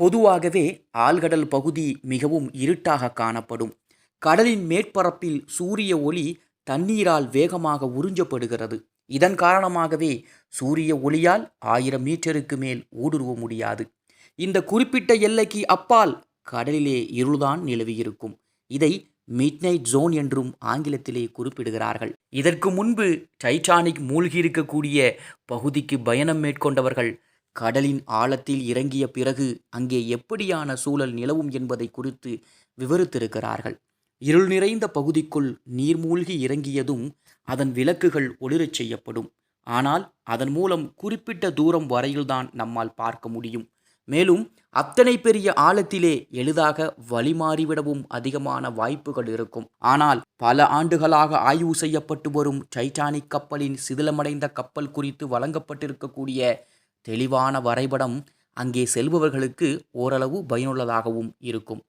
பொதுவாகவே ஆழ்கடல் பகுதி மிகவும் இருட்டாக காணப்படும். கடலின் மேற்பரப்பில் சூரிய ஒளி தண்ணீரால் வேகமாக உறிஞ்சப்படுகிறது. இதன் காரணமாகவே சூரிய ஒளியால் ஆயிரம் மீட்டருக்கு மேல் ஊடுருவ முடியாது. இந்த குறிப்பிட்ட எல்லைக்கு அப்பால் கடலிலே இருள்தான் நிலவியிருக்கும். இதை மிட்நைட் ஜோன் என்றும் ஆங்கிலத்திலே குறிப்பிடுகிறார்கள். இதற்கு முன்பு டைட்டானிக் மூழ்கியிருக்கக்கூடிய பகுதிக்கு பயணம் மேற்கொண்டவர்கள் கடலின் ஆழத்தில் இறங்கிய பிறகு அங்கே எப்படியான சூழல் நிலவும் என்பதை குறித்து விவரித்திருக்கிறார்கள். இருள் நிறைந்த பகுதிக்குள் நீர்மூழ்கி இறங்கியதும் அதன் விளக்குகள் ஒளிரச் செய்யப்படும். ஆனால் அதன் மூலம் குறிப்பிட்ட தூரம் வரையில்தான் நம்மால் பார்க்க முடியும். மேலும் அத்தனை பெரிய ஆழத்திலே எளிதாக வழிமாறிவிடவும் அதிகமான வாய்ப்புகள் இருக்கும். ஆனால் பல ஆண்டுகளாக ஆய்வு செய்யப்பட்டு வரும் டைட்டானிக் கப்பலின் சிதிலமடைந்த கப்பல் குறித்து வழங்கப்பட்டிருக்கக்கூடிய தெளிவான வரைபடம் அங்கே செல்பவர்களுக்கு ஓரளவு பயனுள்ளதாகவும் இருக்கும்.